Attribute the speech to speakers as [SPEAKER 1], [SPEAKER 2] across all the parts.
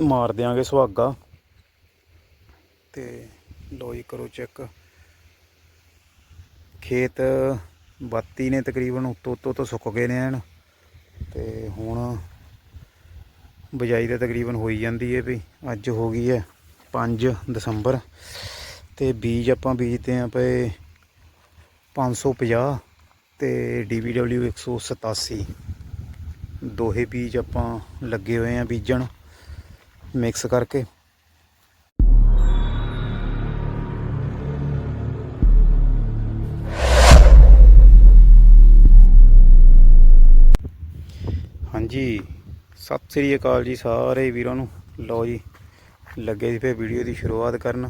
[SPEAKER 1] ਮਾਰ ਦਿਆਂਗੇ ਸੁਹਾਗਾ। ਤੇ ਲੋ ਜੀ, ਕਰੋ ਚੈੱਕ। ਖੇਤ ਬਾਤੀ ਨੇ ਤਕਰੀਬਨ ਉੱਤੋਂ ਉੱਤੋਂ ਤੋਂ ਸੁੱਕ ਗਏ ਨੇ ਐਨ। ਤੇ ਹੁਣ ਬਜਾਈ ਤਾਂ ਤਕਰੀਬਨ ਹੋਈ ਜਾਂਦੀ ਹੈ ਵੀ ਅੱਜ ਹੋ ਗਈ ਹੈ 5 ਦਸੰਬਰ। ਤੇ ਬੀਜ ਆਪਾਂ ਬੀਜਦੇ ਆਂ ਪਏ 550 ਤੇ DBW 187 ਦੋਹੇ ਬੀਜ ਆਪਾਂ ਲੱਗੇ ਹੋਏ ਆ ਬੀਜਣ। ਮਿਕਸ ਕਰਕੇ। ਹਾਂਜੀ, ਸਤਿ ਸ੍ਰੀ ਅਕਾਲ ਜੀ ਸਾਰੇ ਵੀਰਾਂ ਨੂੰ। ਲਓ ਜੀ, ਲੱਗੇ ਸੀ ਫੇ ਵੀਡੀਓ ਦੀ ਸ਼ੁਰੂਆਤ ਕਰਨ।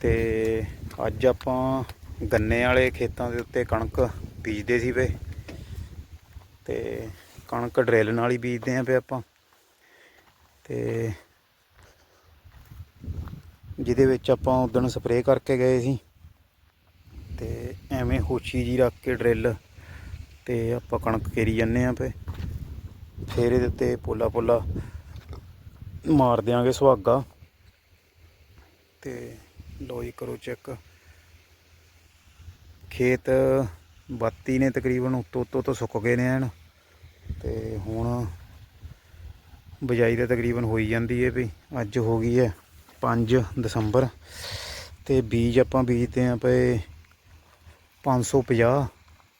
[SPEAKER 1] ਤੇ ਅੱਜ ਆਪਾਂ ਗੰਨੇ ਵਾਲੇ ਖੇਤਾਂ ਦੇ ਉੱਤੇ ਕਣਕ ਬੀਜਦੇ ਸੀ ਵੇ ਤੇ ਕਣਕ ਡਰਿੱਲ ਨਾਲ ਹੀ ਬੀਜਦੇ ਆਂ ਪਏ ਆਪਾਂ। ਤੇ ਜਿਹਦੇ ਵਿੱਚ ਆਪਾਂ ਉਦੋਂ ਸਪਰੇਅ ਕਰਕੇ ਗਏ ਸੀ ਤੇ ਐਵੇਂ ਹੋਛੀ ਜੀ ਰੱਖ ਕੇ ਡਰਿੱਲ ਤੇ ਆਪਾਂ ਕਣਕ ਕੇਰੀ ਜਾਂਦੇ ਆਂ ਪਏ ਫੇਰ ਇਹਦੇ ਉੱਤੇ ਪੋਲਾ ਪੋਲਾ ਮਾਰ ਦਿਆਂਗੇ ਸੁਹਾਗਾ। ਤੇ ਲੋ ਜੀ ਕਰੋ ਚੈੱਕ। ਖੇਤ ਬਾਤੀ ਨੇ ਤਕਰੀਬਨ ਉੱਤੋਂ ਉੱਤੋਂ ਤੋਂ ਸੁੱਕ ਗਏ ਨੇ ਐਨ। ਤੇ ਹੁਣ ਬਜਾਈ ਤਾਂ ਤਕਰੀਬਨ ਹੋਈ ਜਾਂਦੀ ਹੈ ਵੀ ਅੱਜ ਹੋ ਗਈ ਹੈ 5 ਦਸੰਬਰ ਤੇ ਬੀਜ ਆਪਾਂ ਬੀਜਦੇ ਆਂ ਪਏ 550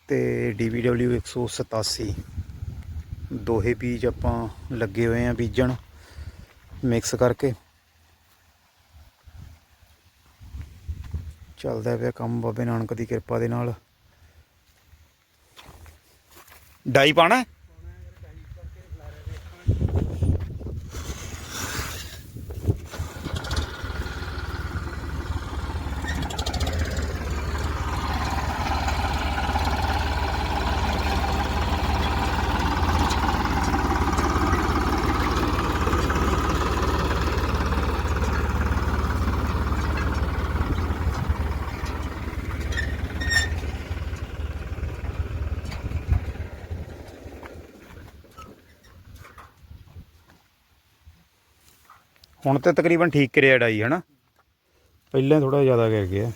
[SPEAKER 1] ਤੇ DBW 187 ਦੋਹੇ ਬੀਜ ਆਪਾਂ ਲੱਗੇ ਹੋਏ ਆ ਬੀਜਣ ਮਿਕਸ ਕਰਕੇ। ਚੱਲਦਾ ਪਿਆ ਕੰਮ ਬਾਬੇ ਨਾਨਕ ਦੀ ਕਿਰਪਾ ਦੇ ਨਾਲ। ਡਾਈ ਪਾਣਾ ਹੁਣ ਤੇ ਤਕਰੀਬਨ ਠੀਕ ਕਰਿਆ ਡਾਈ, ਹਨਾ? ਪਹਿਲਾਂ ਥੋੜਾ ਜ਼ਿਆਦਾ ਕਰ ਗਿਆ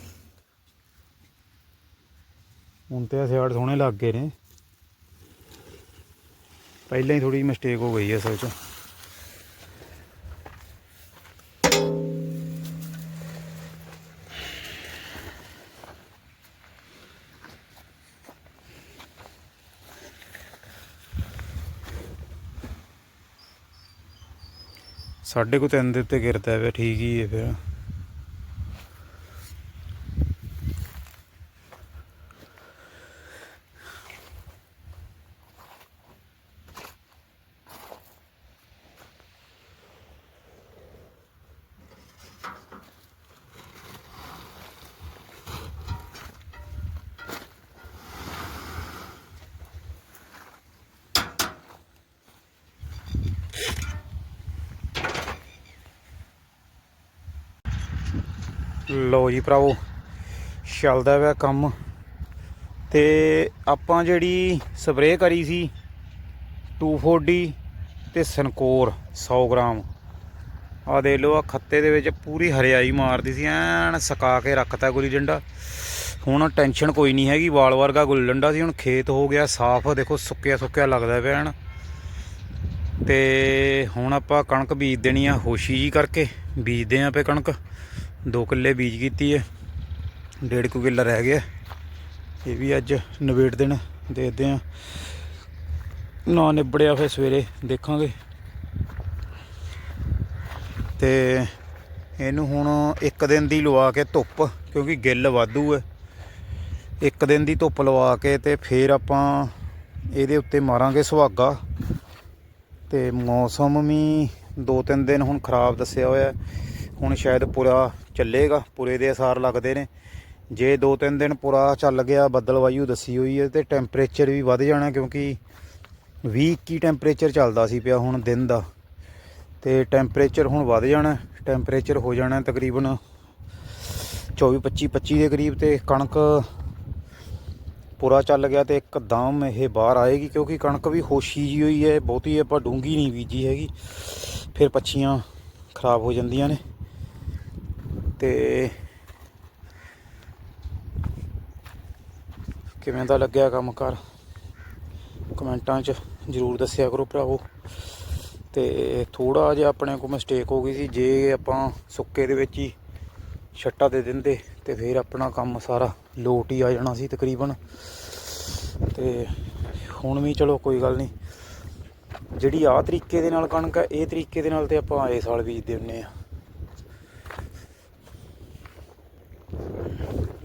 [SPEAKER 1] ਹੁਣ ਤੇ ਸਿਆੜ ਸੋਹਣੇ ਲੱਗ ਗਏ ਨੇ। ਪਹਿਲਾਂ ਹੀ ਥੋੜੀ ਮਿਸਟੇਕ ਹੋ ਗਈ ਹੈ ਅਸਲ 'ਚ ਸਾਡੇ ਕੋ ਤਿੰਨ ਦੇ ਉੱਤੇ ਗਿਰਦਾ ਪਿਆ ਠੀਕ ਹੀ ਹੈ ਫਿਰ। ਲਓ ਜੀ ਭਰਾਵੋ ਚੱਲਦਾ ਪਿਆ ਕੰਮ। ਤੇ ਆਪਾਂ ਜਿਹੜੀ ਸਪਰੇਅ ਕਰੀ ਸੀ 240 ਤੇ ਸਨਕੋਰ 100 ਗ੍ਰਾਮ। ਆ ਦੇ ਲਓ ਆ ਖੱਤੇ ਦੇ ਵਿੱਚ ਪੂਰੀ ਹਰਿਆਈ ਮਾਰਦੀ ਸੀ, ਐਨ ਸੁਕਾ ਕੇ ਰੱਖਤਾ ਗੁੱਲੀ ਡੰਡਾ। ਹੁਣ ਟੈਨਸ਼ਨ ਕੋਈ ਨਹੀਂ ਹੈਗੀ, ਵਾਲ ਵਰਗਾ ਗੁੱਲੀ ਡੰਡਾ ਸੀ, ਹੁਣ ਖੇਤ ਹੋ ਗਿਆ, ਸਾਫ਼, ਦੇਖੋ, ਸੁੱਕਿਆ ਸੁੱਕਿਆ ਲੱਗਦਾ ਪਿਆ ਐਨ। ਤੇ ਹੁਣ ਆਪਾਂ ਕਣਕ ਬੀਜ ਦੇਣੀ ਆ, ਹੋਸ਼ੀ ਜੀ ਕਰਕੇ, ਬੀਜਦੇ ਆਂ ਪਏ ਕਣਕ। ਦੋ ਕਿੱਲੇ ਬੀਜ ਕੀਤੀ ਹੈ, ਡੇਢ ਕੁ ਕਿੱਲਾ ਰਹਿ ਗਿਆ। ਇਹ ਵੀ ਅੱਜ ਨਵੇੜ ਦੇਣ, ਦੇਖਦੇ ਆਂ ਨਾ ਨਿਬੜਿਆ ਫਿਰ ਸਵੇਰੇ ਦੇਖਾਂਗੇ। ਤੇ ਇਹਨੂੰ ਹੁਣ ਇੱਕ ਦਿਨ ਦੀ ਲਵਾ ਕੇ ਧੁੱਪ, ਕਿਉਂਕਿ ਗਿੱਲ ਵਾਧੂ ਹੈ। ਇੱਕ ਦਿਨ ਦੀ ਧੁੱਪ ਲਵਾ ਕੇ ਤੇ ਫਿਰ ਆਪਾਂ ਇਹਦੇ ਉੱਤੇ ਮਾਰਾਂਗੇ ਸੁਹਾਗਾ। ਤੇ ਮੌਸਮ ਵੀ ਦੋ ਤਿੰਨ ਦਿਨ ਹੁਣ ਖਰਾਬ ਦੱਸਿਆ ਹੋਇਆ ਹੁਣ ਸ਼ਾਇਦ ਪੂਰਾ ਚੱਲੇਗਾ, ਪੂਰੇ ਦੇ ਅਸਾਰ ਲੱਗਦੇ ਨੇ। ਜੇ ਦੋ ਤਿੰਨ ਦਿਨ ਪੂਰਾ ਚੱਲ ਗਿਆ ਬੱਦਲ ਵਾਯੂ ਦੱਸੀ ਹੋਈ ਹੈ ਤੇ ਟੈਂਪਰੇਚਰ ਵੀ ਵੱਧ ਜਾਣਾ ਕਿਉਂਕਿ 20 21 ਟੈਂਪਰੇਚਰ ਚੱਲਦਾ ਸੀ ਪਿਆ ਹੁਣ ਦਿਨ ਦਾ। ਤੇ ਟੈਂਪਰੇਚਰ ਹੁਣ ਵੱਧ ਜਾਣਾ ਟੈਂਪਰੇਚਰ ਹੋ ਜਾਣਾ ਤਕਰੀਬਨ 24 25 25 ਦੇ ਕਰੀਬ ਤੇ ਕਣਕ ਪੂਰਾ ਚੱਲ ਗਿਆ ਤੇ ਇੱਕਦਮ ਇਹ ਬਾਹਰ ਆਏਗੀ ਕਿਉਂਕਿ ਕਣਕ ਵੀ ਹੋਸ਼ੀ ਜੀ ਹੋਈ ਹੈ, ਬਹੁਤੀ ਆਪਾਂ ਡੂੰਗੀ ਨਹੀਂ ਬੀਜੀ ਹੈਗੀ। ਫਿਰ ਪੱਛੀਆਂ ਖਰਾਬ ਹੋ ਜਾਂਦੀਆਂ ਨੇ। ਤੇ ਕਿਵੇਂ ਦਾ ਲੱਗਿਆ ਕੰਮ ਕਰ ਕਮੈਂਟਾਂ 'ਚ ਜਰੂਰ ਦੱਸਿਆ ਕਰੋ ਭਰਾਵੋ। ਤੇ ਥੋੜਾ ਜਿਹਾ ਆਪਣੇ ਕੋਲ ਮਿਸਟੇਕ ਹੋ ਗਈ ਸੀ, ਜੇ ਆਪਾਂ ਸੁੱਕੇ ਦੇ ਵਿੱਚ ਹੀ ਛੱਟਾ ਦੇ ਦਿੰਦੇ ਤੇ ਫਿਰ ਆਪਣਾ ਕੰਮ ਸਾਰਾ ਲੋਟ ਹੀ ਆ ਜਾਣਾ ਸੀ ਤਕਰੀਬਨ। ਤੇ ਹੁਣ ਵੀ ਚਲੋ ਕੋਈ ਗੱਲ ਨਹੀਂ। ਜਿਹੜੀ ਆ ਤਰੀਕੇ ਦੇ ਨਾਲ ਕਣਕ ਹੈ ਇਹ ਤਰੀਕੇ ਦੇ ਨਾਲ ਤੇ ਆਪਾਂ ਆਏ ਸਾਲ ਬੀਜਦੇ ਹੁੰਨੇ ਆ।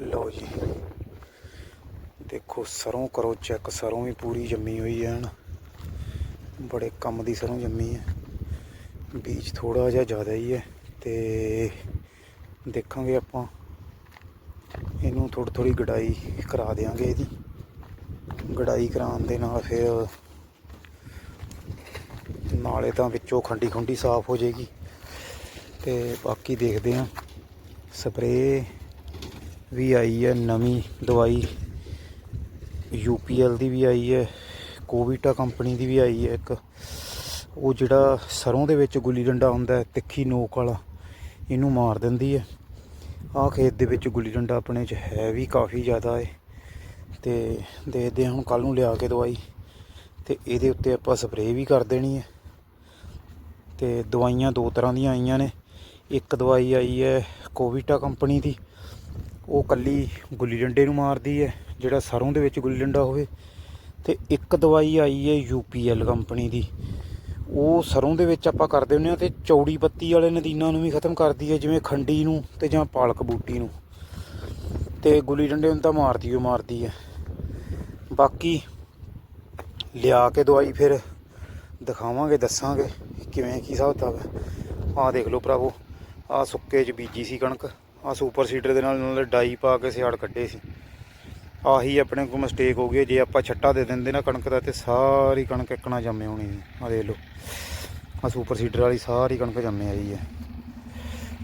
[SPEAKER 1] ਲਓ ਜੀ। ਦੇਖੋ, ਸਰੋਂ ਕਰੋ ਚੈੱਕ ਸਰੋਂ ਵੀ ਪੂਰੀ ਜੰਮੀ ਹੋਈ ਹੈ ਹਨ। ਬੜੇ ਕੰਮ ਦੀ ਸਰੋਂ ਜੰਮੀ ਹੈ। ਬੀਜ ਥੋੜਾ ਜਿਹਾ ਜ਼ਿਆਦਾ ਹੀ ਹੈ ਤੇ ਦੇਖਾਂਗੇ ਆਪਾਂ। ਇਹਨੂੰ ਥੋੜੀ ਥੋੜੀ ਗਡਾਈ ਕਰਾ ਦੇਾਂਗੇ ਇਹਦੀ। ਗਡਾਈ ਕਰਾਉਣ ਦੇ ਨਾਲ ਫਿਰ ਨਾਲੇ ਤਾਂ ਵਿੱਚੋਂ ਖੰਡੀ ਖੁੰਡੀ ਸਾਫ਼ ਹੋ ਜਾਏਗੀ। ਤੇ ਬਾਕੀ ਦੇਖਦੇ ਹਾਂ। ਸਪਰੇਅ ਵੀ ਆਈ ਹੈ, ਨਵੀਂ ਦਵਾਈ ਯੂਪੀਐਲ ਦੀ ਵੀ ਆਈ ਹੈ, ਕੋਵਿਟਾ ਕੰਪਨੀ ਦੀ ਵੀ ਆਈ ਹੈ ਇੱਕ। ਉਹ ਜਿਹੜਾ ਸਰੋਂ ਦੇ ਵਿੱਚ ਗੁੱਲੀ ਡੰਡਾ ਹੁੰਦਾ ਤਿੱਖੀ ਨੋਕ ਵਾਲਾ, ਇਹਨੂੰ ਮਾਰ ਦਿੰਦੀ ਹੈ। ਆਹ ਖੇਤ ਦੇ ਵਿੱਚ ਗੁੱਲੀ ਡੰਡਾ ਆਪਣੇ 'ਚ ਹੈ ਵੀ ਕਾਫੀ ਜ਼ਿਆਦਾ ਹੈ ਤੇ ਦੇਖਦੇ ਹਾਂ ਹੁਣ ਕੱਲ ਨੂੰ ਲਿਆ ਕੇ ਦਵਾਈ। ਤੇ ਇਹਦੇ ਉੱਤੇ ਆਪਾਂ ਸਪਰੇਅ ਵੀ ਕਰ ਦੇਣੀ ਹੈ। ਤੇ ਦਵਾਈਆਂ ਦੋ ਤਰ੍ਹਾਂ ਦੀਆਂ ਆਈਆਂ ਨੇ। ਇੱਕ ਦਵਾਈ ਆਈ ਹੈ ਕੋਵਿਟਾ ਕੰਪਨੀ ਦੀ ਉਹ ਕੱਲੀ ਗੁੱਲੀ ਡੰਡੇ ਨੂੰ ਮਾਰਦੀ ਹੈ, ਜਿਹੜਾ ਸਰੋਂ ਦੇ ਵਿੱਚ ਗੁੱਲੀ ਡੰਡਾ ਹੋਵੇ। ਤੇ ਇੱਕ ਦਵਾਈ ਆਈ ਹੈ ਯੂਪੀਐਲ ਕੰਪਨੀ ਦੀ। ਉਹ ਸਰੋਂ ਦੇ ਵਿੱਚ ਆਪਾਂ ਕਰਦੇ ਹੁੰਦੇ ਆ ਤੇ ਚੌੜੀ ਪੱਤੀ ਵਾਲੇ ਨਦੀਨਾਂ ਨੂੰ ਵੀ ਖਤਮ ਕਰਦੀ ਹੈ, ਜਿਵੇਂ ਖੰਡੀ ਨੂੰ ਤੇ ਜਾਂ ਪਾਲਕ ਬੂਟੀ ਨੂੰ। ਤੇ ਗੁੱਲੀ ਡੰਡੇ ਨੂੰ ਤਾਂ ਮਾਰਦੀ ਓ ਮਾਰਦੀ ਹੈ। ਬਾਕੀ ਲਿਆ ਕੇ ਦਵਾਈ ਫਿਰ ਦਿਖਾਵਾਂਗੇ, ਦੱਸਾਂਗੇ ਕਿਵੇਂ, ਕੀ ਹਿਸਾਬ ਕਿਤਾਬ ਹੈ। ਆਹ ਦੇਖ ਲਓ ਭਰਾਵੋ, ਆਹ ਸੁੱਕੇ 'ਚ ਬੀਜੀ ਸੀ ਕਣਕ। ਆਹ ਸੁਪਰ ਸੀਡਰ ਦੇ ਨਾਲ ਨਾਲ ਡਾਈ ਪਾ ਕੇ ਸਿਆੜ ਕੱਢੇ ਸੀ। ਆਹੀ ਆਪਣੇ ਕੋਲ ਮਿਸਟੇਕ ਹੋ ਗਈ ਜੇ ਆਪਾਂ ਛੱਟਾ ਦੇ ਦਿੰਦੇ ਨਾ ਕਣਕ ਦਾ ਤੇ ਸਾਰੀ ਕਣਕ ਇੱਕਣਾ ਜੰਮੇ ਹੋਣੀ ਸੀ ਆਹ ਦੇਖ ਲਓ। ਆਹ ਸੁਪਰ ਸੀਡਰ ਵਾਲੀ ਸਾਰੀ ਕਣਕ ਜੰਮੇ ਆਈ ਹੈ।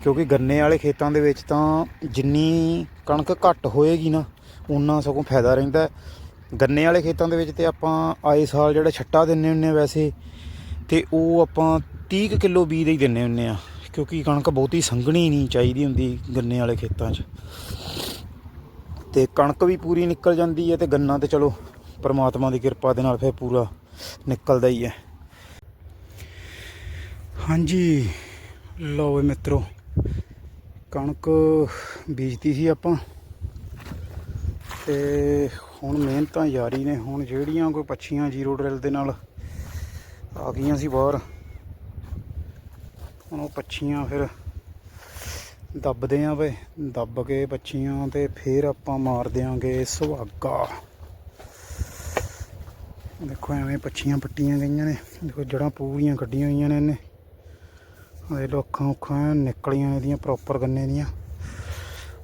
[SPEAKER 1] ਕਿਉਂਕਿ ਗੰਨੇ ਵਾਲੇ ਖੇਤਾਂ ਦੇ ਵਿੱਚ ਤਾਂ ਜਿੰਨੀ ਕਣਕ ਘੱਟ ਹੋਏਗੀ ਨਾ ਉਨਾ ਸਗੋਂ ਫਾਇਦਾ ਰਹਿੰਦਾ ਗੰਨੇ ਵਾਲੇ ਖੇਤਾਂ ਦੇ ਵਿੱਚ ਤੇ ਆਪਾਂ ਆਏ ਸਾਲ ਜਿਹੜਾ ਛੱਟਾ ਦਿੰਨੇ ਹੁੰਨੇ ਆ ਵੈਸੇ, ਤੇ ਉਹ ਆਪਾਂ 30 ਕੁ ਕਿਲੋ ਬੀਜ ਦੇ ਹੀ ਦਿੰਨੇ ਹੁੰਨੇ ਆ। ਕਿਉਂਕਿ ਕਣਕ ਬਹੁਤੀ ਸੰਘਣੀ ਨਹੀਂ ਚਾਹੀਦੀ ਹੁੰਦੀ ਗੰਨੇ ਵਾਲੇ ਖੇਤਾਂ 'ਚ। ਤੇ ਕਣਕ ਵੀ ਪੂਰੀ ਨਿਕਲ ਜਾਂਦੀ ਹੈ ਤੇ ਗੰਨਾ ਤੇ ਚਲੋ ਪਰਮਾਤਮਾ ਦੀ ਕਿਰਪਾ ਦੇ ਨਾਲ ਫਿਰ ਪੂਰਾ ਨਿਕਲਦਾ ਹੀ ਹੈ। ਹਾਂਜੀ, ਲਓ ਵੀ ਮਿੱਤਰੋ, ਕਣਕ ਬੀਜਤੀ ਸੀ ਆਪਾਂ। ਤੇ ਹੁਣ ਮਿਹਨਤਾਂ ਜਾਰੀ ਨੇ, ਹੁਣ ਜਿਹੜੀਆਂ ਕੋਈ ਪੱਛੀਆਂ ਜ਼ੀਰੋ ਡਰਿਲ ਦੇ ਨਾਲ ਆ ਗਈਆਂ ਸੀ ਬਾਹਰ ਹੁਣ ਉਹ ਪੱਛੀਆਂ ਫਿਰ ਦੱਬਦੇ ਆ ਵੇ, ਦੱਬ ਕੇ ਪੱਛੀਆਂ ਤੇ ਫਿਰ ਆਪਾਂ ਮਾਰ ਦਿਆਂਗੇ ਸੁਹਾਗਾ। ਦੇਖੋ ਐਵੇਂ ਪੱਛੀਆਂ ਪੱਟੀਆਂ ਗਈਆਂ ਨੇ, ਦੇਖੋ ਜੜਾਂ ਪੂਰੀਆਂ ਕੱਢੀਆਂ ਹੋਈਆਂ ਨੇ ਇਹਨੇ। ਇਹ ਲੋ ਅੱਖਾਂ ਨਿਕਲੀਆਂ ਇਹਦੀਆਂ ਪ੍ਰੋਪਰ ਗੰਨੇ ਦੀਆਂ।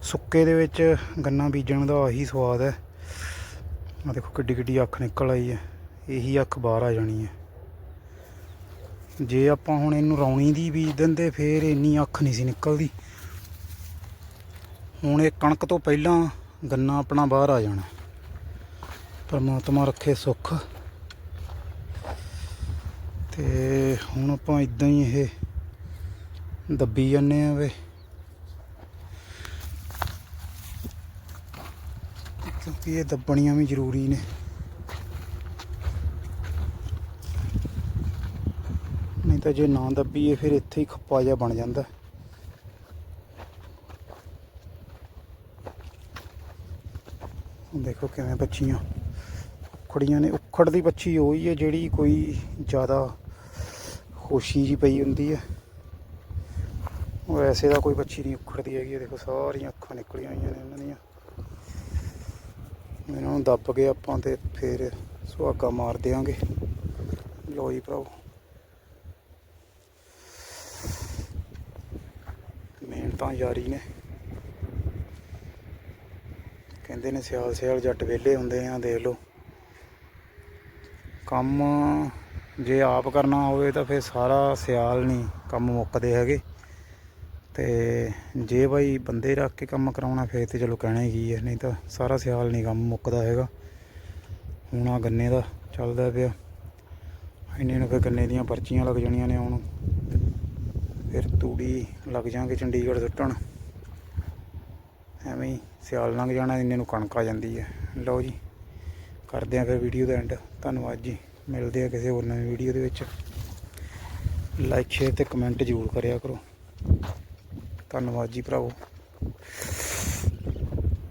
[SPEAKER 1] ਸੁੱਕੇ ਦੇ ਵਿੱਚ ਗੰਨਾ ਬੀਜਣ ਦਾ ਆਹੀ ਸਵਾਦ ਹੈ। ਆ ਦੇਖੋ ਕਿੱਡੀ ਕਿੱਡੀ ਅੱਖ ਨਿਕਲ ਆਈ ਹੈ, ਇਹੀ ਅੱਖ ਬਾਹਰ ਆ ਜਾਣੀ ਹੈ। ਜੇ ਆਪਾਂ ਹੁਣ ਇਹਨੂੰ ਰੌਣੀ ਦੀ ਬੀਜ ਦਿੰਦੇ, ਫੇਰ ਇੰਨੀ ਅੱਖ ਨਹੀਂ ਸੀ ਨਿਕਲਦੀ। ਹੁਣ ਇਹ ਕਣਕ ਤੋਂ ਪਹਿਲਾਂ ਗੰਨਾ ਆਪਣਾ ਬਾਹਰ ਆ ਜਾਣਾ। ਪਰਮਾਤਮਾ ਰੱਖੇ ਸੁੱਖ। ਤੇ ਹੁਣ ਆਪਾਂ ਇਦਾਂ ਹੀ ਇਹ ਦੱਬੀ ਜਾਂਦੇ ਆ ਵੇ। ਕਿਉਂਕਿ ਇਹ ਦੱਬਣੀਆਂ ਵੀ ਜ਼ਰੂਰੀ ਨੇ। ਨਹੀਂ ਤਾਂ ਜੇ ਨਾ ਦੱਬੀਏ ਫਿਰ ਇੱਥੇ ਹੀ ਖੱਪਾ ਜਿਹਾ ਬਣ ਜਾਂਦਾ। ਦੇਖੋ ਕਿਵੇਂ ਬੱਚੀਆਂ। ਉਖੜੀਆਂ ਨੇ ਉਖੜ ਦੀ ਬੱਚੀ ਉਹੀ ਹੈ ਜਿਹੜੀ ਕੋਈ ਜ਼ਿਆਦਾ ਖੁਸ਼ੀ ਜੀ ਪਈ ਹੁੰਦੀ ਹੈ। ਵੈਸੇ ਐਸੇ ਦਾ ਕੋਈ ਬੱਚੀ ਨਹੀਂ ਉਖੜਦੀ ਹੈਗੀ। ਦੇਖੋ ਸਾਰੀਆਂ ਅੱਖਾਂ ਨਿਕਲੀਆਂ ਹੋਈਆਂ ਨੇ ਇਹਨਾਂ ਦੀਆਂ। ਇਹਨਾਂ ਨੂੰ ਦੱਬ ਕੇ ਆਪਾਂ ਤੇ ਫਿਰ ਸੁਹਾਗਾ ਮਾਰ ਦਿਆਂਗੇ। ਲੋ ਜੀ ਭਰਾਓ ਮਿਹਨਤਾਂ ਜਾਰੀ ਨੇ। ਕਹਿੰਦੇ ਨੇ ਸਿਆਲ ਸਿਆਲ ਜੱਟ ਵਿਹਲੇ ਹੁੰਦੇ ਆ, ਦੇਖ ਲਓ। ਕੰਮ ਜੇ ਆਪ ਕਰਨਾ ਹੋਵੇ ਤਾਂ ਫਿਰ ਸਾਰਾ ਸਿਆਲ ਨਹੀਂ ਕੰਮ ਮੁੱਕਦੇ ਹੈਗੇ। ਤੇ ਜੇ ਬਾਈ ਬੰਦੇ ਰੱਖ ਕੇ ਕੰਮ ਕਰਾਉਣਾ, ਫੇਰ ਤੇ ਚਲੋ ਕਹਿਣਾ ਹੀ ਕੀ ਹੈ, ਨਹੀਂ ਤਾਂ ਸਾਰਾ ਸਿਆਲ ਨਹੀਂ ਕੰਮ ਮੁੱਕਦਾ ਹੈਗਾ। ਹੁਣ ਆ ਗੰਨੇ ਦਾ ਚੱਲਦਾ ਪਿਆ। ਇੰਨੇ ਨੂੰ ਫਿਰ ਗੰਨੇ ਦੀਆਂ ਪਰਚੀਆਂ ਲੱਗ ਜਾਣੀਆਂ ਨੇ ਹੁਣ। ਫਿਰ ਤੂੜੀ ਲੱਗ ਜਾਾਂਗੇ ਚੰਡੀਗੜ੍ਹ ਸੁੱਟਣ। ਐਵੇਂ ਹੀ ਸਿਆਲ ਲੰਘ ਜਾਣਾ, ਇੰਨੇ ਨੂੰ ਕਣਕ ਆ ਜਾਂਦੀ ਹੈ। ਲਓ ਜੀ, ਕਰਦੇ ਆਂ ਫਿਰ ਵੀਡੀਓ ਦਾ ਐਂਡ ਧੰਨਵਾਦ ਜੀ। ਮਿਲਦੇ ਆ ਕਿਸੇ ਹੋਰ ਨਵੀਂ ਵੀਡੀਓ ਦੇ ਵਿੱਚ। ਲਾਈਕ ਸ਼ੇਅਰ ਤੇ ਕਮੈਂਟ ਜ਼ਰੂਰ ਕਰਿਆ ਕਰੋ। ਧੰਨਵਾਦ ਜੀ ਭਰਾਵੋ।